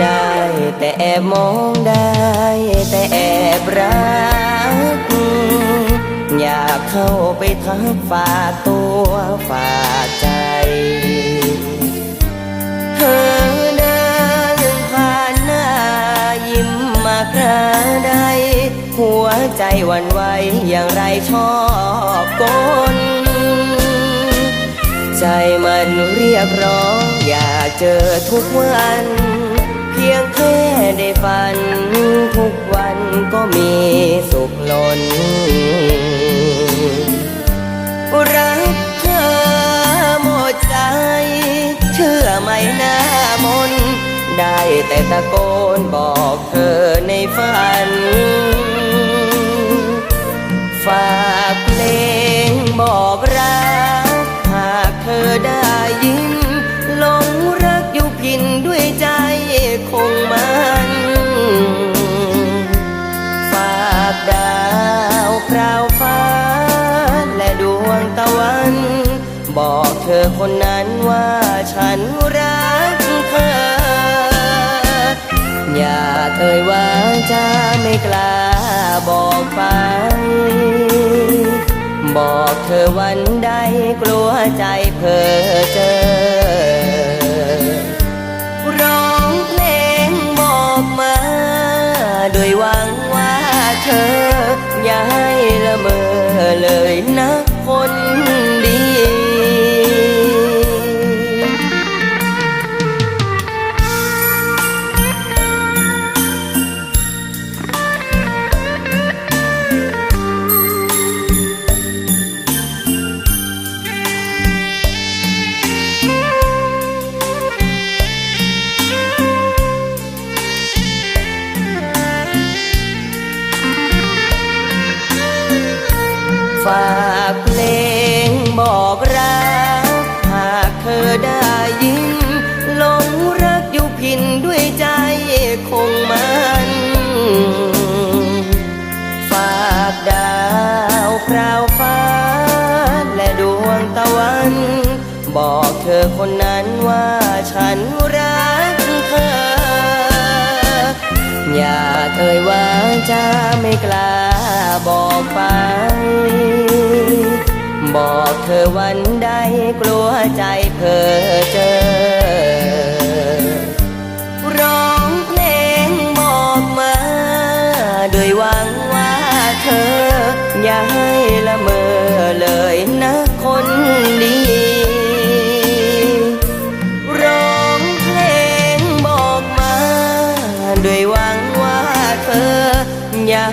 ได้แต่มองได้แต่แอบรัก อยากเข้าไปทักฝากตัวฝากใจ เธอเดินผ่านหน้ายิ้มมาคราใดหัวใจวันไหวอย่างไรชอบกลใจมันเรียกร้อง อยากเจอทุกวัน เพียงแค่ได้ฝัน ทุกวันก็มีสุขล้นรักเธอหมดใจ เชื่อไหมหน้ามน ได้แต่ตะโกนบอกเธอในฝัน คนนั้นว่าฉันรักเธอ อย่าเอ่ยว่าจะไม่กล้าบอกไป บอกเธอวันใดกลัวใจเพอเจอ ร้องเพลงบอกมาโดยหวังว่าเธอ อย่าให้ละเมอเลยนะคน ฝากเพลงบอกรัก หากเธอได้ยินหลงรักอยู่พินด้วยใจคงมันฝากดาวคราวฟ้า และดวงตะวัน บอกเธอคนนั้นว่าฉันรักเธอ อย่าเอ่ยว่าจะไม่กล้าบอกไป บอกเธอวันใดกลัวใจเพ้อเจอ ร้องเพลงบอกมาดยหวังว่าเธอ อย่าให้ละเมอเลยนะคนดีร้องเพลงบอกมาด้วยหวังว่าเธอ อย่า